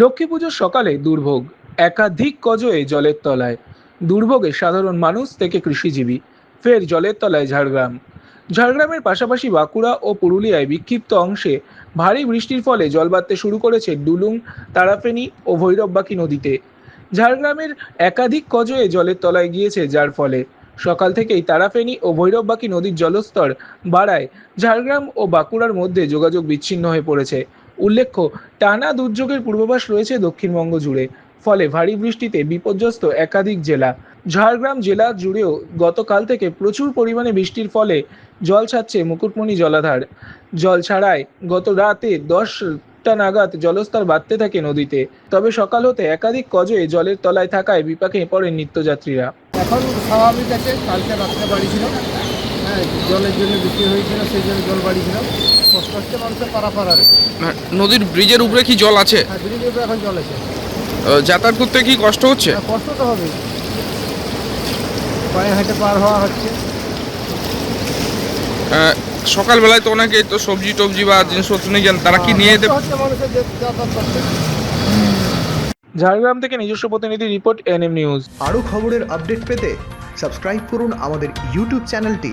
লক্ষ্মী পুজোর সকালে দুর্ভোগ, একাধিক কজয়ে জলের তলায়। দুর্ভোগে সাধারণ মানুষ থেকে কৃষিজীবী, ফের জলের তলায় ঝাড়গ্রাম। ঝাড়গ্রামের পাশাপাশি বাঁকুড়া ও পুরুলিয়ায় বিক্ষিপ্ত অংশে ভারী বৃষ্টির ফলে জল বাড়তে শুরু করেছে ডুলুং তারাফেনী ও ভৈরববাকি নদীতে। ঝাড়গ্রামের একাধিক কজয়ে জলের তলায় গিয়েছে যার ফলে। সকাল থেকেই তারাফেনী ও ভৈরববাকি নদীর জলস্তর বাড়ায়। ঝাড়গ্রাম ও বাঁকুড়ার মধ্যে যোগাযোগ বিচ্ছিন্ন হয়ে পড়েছে। উল্লেখ্য, টানা দুর্যোগের পূর্বাভাস রয়েছে দক্ষিণবঙ্গ জুড়ে, ফলে ভারী বৃষ্টিতে বিপর্যস্ত একাধিক জেলা। ঝাড়গ্রাম জেলা জুড়েও গতকাল থেকে প্রচুর পরিমাণে বৃষ্টির ফলে জল ছাড়ছে মুকুটমণি জলাধার। জল ছাড়ায় গত রাতে দশটা নাগাদ জলস্তর বাড়তে থাকে নদীতে, তবে সকাল হতে একাধিক কজয়ে জলের তলায় থাকায় বিপাকে পড়েন নিত্যযাত্রীরা। এখন স্বাভাবিক আছে, কালকে রাত্রে বাড়ি ছিল। জলের জন্য বৃষ্টি হয়েছিল সেই জন্য জল বাড়ি কষ্ট হচ্ছে মানুষের পারাপার আর নদীর ব্রিজের উপরে কি জল আছে? হ্যাঁ ব্রিজের উপরে এখন জল আছে। যাতায়াত করতে কি কষ্ট হচ্ছে? হ্যাঁ, কষ্ট তো হবে পায়ে হেঁটে পার হওয়া হচ্ছে। আহ, সকালবেলায় তো অনেকে তো সবজি টবজি বা জিনিসপত্র নিয়ে যান তারা কি নিয়ে যেতে ঝাড়গ্রাম থেকে নিজস্ব প্রতিনিধি রিপোর্ট এনএম নিউজ। আরও খবরের আপডেট পেতে সাবস্ক্রাইব করুন আমাদের ইউটিউব চ্যানেলটি।